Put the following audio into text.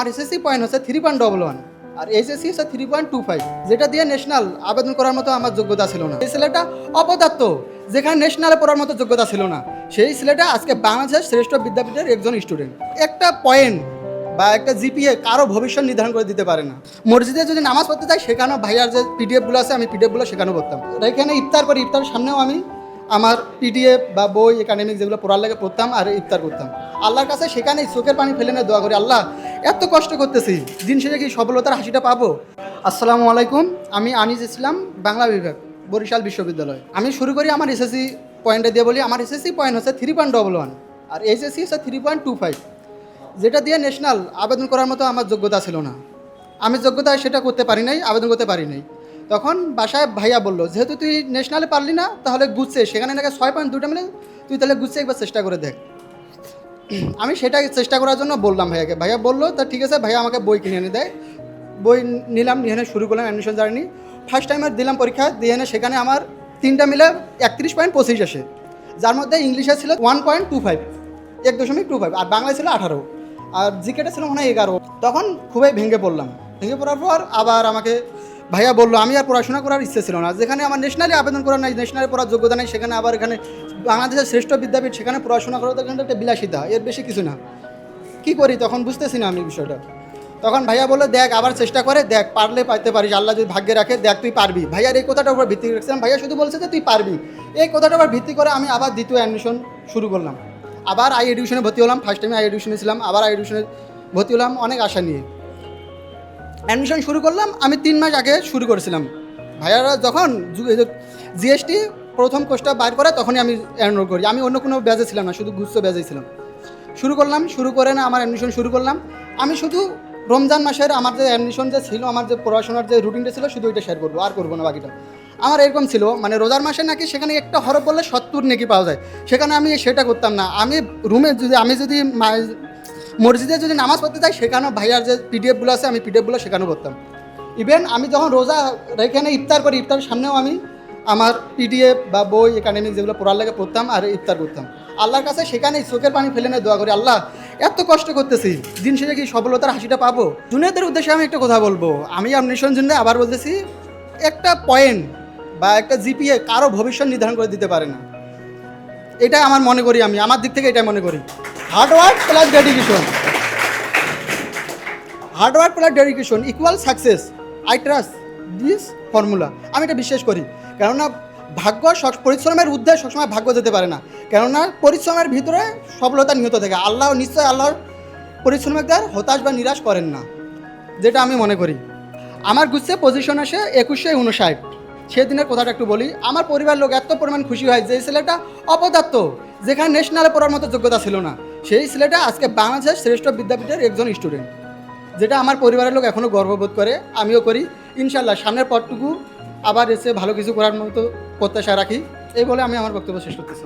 আমার SSC point হচ্ছে three point double one আর এইচএসসি হচ্ছে থ্রি পয়েন্ট টু ফাইভ যেটা দিয়ে ন্যাশনাল আবেদন করার মতো আমার যোগ্যতা ছিল না। এই ছেলেটা অপদার্থ, যেখানে ন্যাশনালে পড়ার মতো যোগ্যতা ছিল না। সেই ছেলেটা আজকে বাংলাদেশের শ্রেষ্ঠ বিদ্যাপীঠের একজন স্টুডেন্ট একটা পয়েন্ট বা একটা জিপিএ কারও ভবিষ্যৎ নির্ধারণ করে দিতে পারে না। মসজিদে যদি নামাজ পড়তে চাই সেখানেও ভাইয়ার যে পিডিএফগুলো আছে, আমি পিডিএফগুলো সেখানেও পড়তাম। এখানে ইফতার করি, ইফতার সামনেও আমি আমার পিডিএফ বা বই একাডেমিক যেগুলো পড়ার লাগে পড়তাম আর ইফতার করতাম। আল্লাহর কাছে সেখানেই চোখের পানি ফেলে না দোয়া করি, আল্লাহ, এত কষ্ট করতেছি, দিন শেষে কি সফলতার হাসিটা পাবো? আসসালামু আলাইকুম, আমি আনিস ইসলাম, বাংলা বিভাগ, বরিশাল বিশ্ববিদ্যালয়। আমি শুরু করি আমার এসএসসি পয়েন্টে দিয়ে বলি, আমার এসএসসি পয়েন্ট হচ্ছে থ্রি পয়েন্ট ডবল ওয়ান আর এইচএসসি হচ্ছে থ্রি পয়েন্ট টু ফাইভ যেটা দিয়ে ন্যাশনাল আবেদন করার মতো আমার যোগ্যতা ছিল না। আমি যোগ্যতা সেটা করতে পারি নাই, আবেদন করতে পারি নাই। তখন বাসায় ভাইয়া বলল, যেহেতু তুই ন্যাশনালে পারলি না, তাহলে গুচ্ছে সেখানে নাকি ছয় পয়েন্ট দুটা মিলে তুই তাহলে গুচ্ছে একবার চেষ্টা করে দেখ। আমি সেটাই চেষ্টা করার জন্য বললাম ভাইয়াকে। ভাইয়া বলল, তা ঠিক আছে, ভাইয়া আমাকে বই কিনে এনে দেয় বই নিলাম নিয়ে শুরু করলাম অ্যাডমিশন জার্নি ফার্স্ট টাইমের দিলাম পরীক্ষা, দিয়ে এনে সেখানে আমার তিনটা মিলে একত্রিশ পয়েন্ট পঁচিশ আসে। যার মধ্যে ইংলিশে ছিল ওয়ান পয়েন্ট টু ফাইভ এক দশমিক টু ফাইভ আর বাংলায় ছিল আঠারো, আর জিকেটা ছিল মনে হয় এগারো। তখন খুবই ভেঙে পড়লাম। ভেঙে পড়ার পর আবার আমাকে ভাইয়া বলল, আমি আর পড়াশোনা করার ইচ্ছে ছিল না। যেখানে আমার ন্যাশনালি আবেদন করার নাই ন্যাশনালি পড়ার যোগ্যতা নেই, সেখানে আবার এখানে বাংলাদেশের শ্রেষ্ঠ বিদ্যাপীঠ, সেখানে পড়াশোনা করা তো একটা বিলাসিতা, এর বেশি কিছু না। কি করি? তখন বুঝতেছি না আমি বিষয়টা। তখন ভাইয়া বলল, দেখ, আবার চেষ্টা করে, দেখ, পারলে পাইতে পারিস, আল্লাহ যদি ভাগ্যে রাখে, দেখ, তুই পারবি। ভাইয়ার এই কথাটার উপর ভিত্তি রেখেছিলাম। ভাইয়া শুধু বলছে যে, তুই পারবি। এই কথাটার উপর ভিত্তি করে আমি আবার দ্বিতীয় অ্যাডমিশন শুরু করলাম। আবার আই এডুকেশনে ভর্তি হলাম। ফার্স্ট টাইমে আই এডুকেশনে ছিলাম, আবার আই এডুকেশনে ভর্তি হলাম, অনেক আশা নিয়ে। অ্যাডমিশন শুরু করলাম, আমি তিন মাস আগে শুরু করেছিলাম। ভাইয়ারা যখন জিএসটি প্রথম কোর্সটা বাইর করে তখনই আমি এনরোল করি। আমি অন্য কোনো ব্যাজে ছিলাম না, শুধু গুচ্ছ ব্যাজে ছিলাম। শুরু করলাম, শুরু করে না আমার অ্যাডমিশন শুরু করলাম। আমি শুধু রমজান মাসের আমার যে অ্যাডমিশন যে ছিল, আমার যে পড়াশোনার যে রুটিনটা ছিল, শুধু ওইটা শেয়ার করব, আর করব না বাকিটা। আমার এরকম ছিল মানে রোজার মাসে নাকি সেখানে একটা হরফ বললে সত্তর নাকি পাওয়া যায়। সেখানে আমি সেটা করতাম না। আমি রুমে যদি আমি যদি মসজিদে যদি নামাজ পড়তে চাই সেখানেও ভাইয়ার যে পিডিএফগুলো আছে, আমি পিডিএফগুলো সেখানেও করতাম ইভেন আমি যখন রোজা এখানে ইফতার করি, ইফতার সামনেও আমি আমার পিডিএফ বা বই একাডেমিক যেগুলো পড়ার লাগে পড়তাম আর ইফতার করতাম। আল্লাহর কাছে সেখানে চোখের পানি ফেলে না দোয়া করি, আল্লাহ, এত কষ্ট করতেছি, দিন শেষে কি সফলতার হাসিটা পাবো? জুনিয়রদের উদ্দেশ্যে আমি একটা কথা বলব। আমি আপনার জন্য আবার বলতেছি, একটা পয়েন্ট বা একটা জিপিএ কারও ভবিষ্যৎ নির্ধারণ করে দিতে পারে না। এটা আমার মনে করি আমি, আমার দিক থেকে এটা মনে করি। Hard work plus dedication hard work plus dedication equal success I trust this formula আমি এটা বিশ্বাস করি। কেননা ভাগ্য পরিশ্রমের ঊর্ধ্বে সবসময় ভাগ্য যেতে পারে না। কেননা পরিশ্রমের ভিতরে সফলতা নিহত থাকে। আল্লাহ নিশ্চয় আল্লাহর পরিশ্রমিকদের হতাশ বা নিরাশ করেন না। যেটা আমি মনে করি। আমার গুচ্ছে পজিশন আসে একুশে উনষাট সেদিনের কথাটা একটু বলি। আমার পরিবার লোক এত পরিমাণ খুশি হয় যে ছেলেটা অপদার্থ, যেখানে ন্যাশনালে পড়ার মতো যোগ্যতা ছিল না। সেই ছেলেটা আজকে বাংলাদেশের শ্রেষ্ঠ বিদ্যাপীঠের একজন স্টুডেন্ট যেটা আমার পরিবারের লোক এখনও গর্ববোধ করে। আমিও করি। ইনশাল্লাহ সামনের পরটুকু আবার এসে ভালো কিছু করার মতো প্রত্যাশা রাখি। এই বলে আমি আমার বক্তব্য শেষ করতেছি।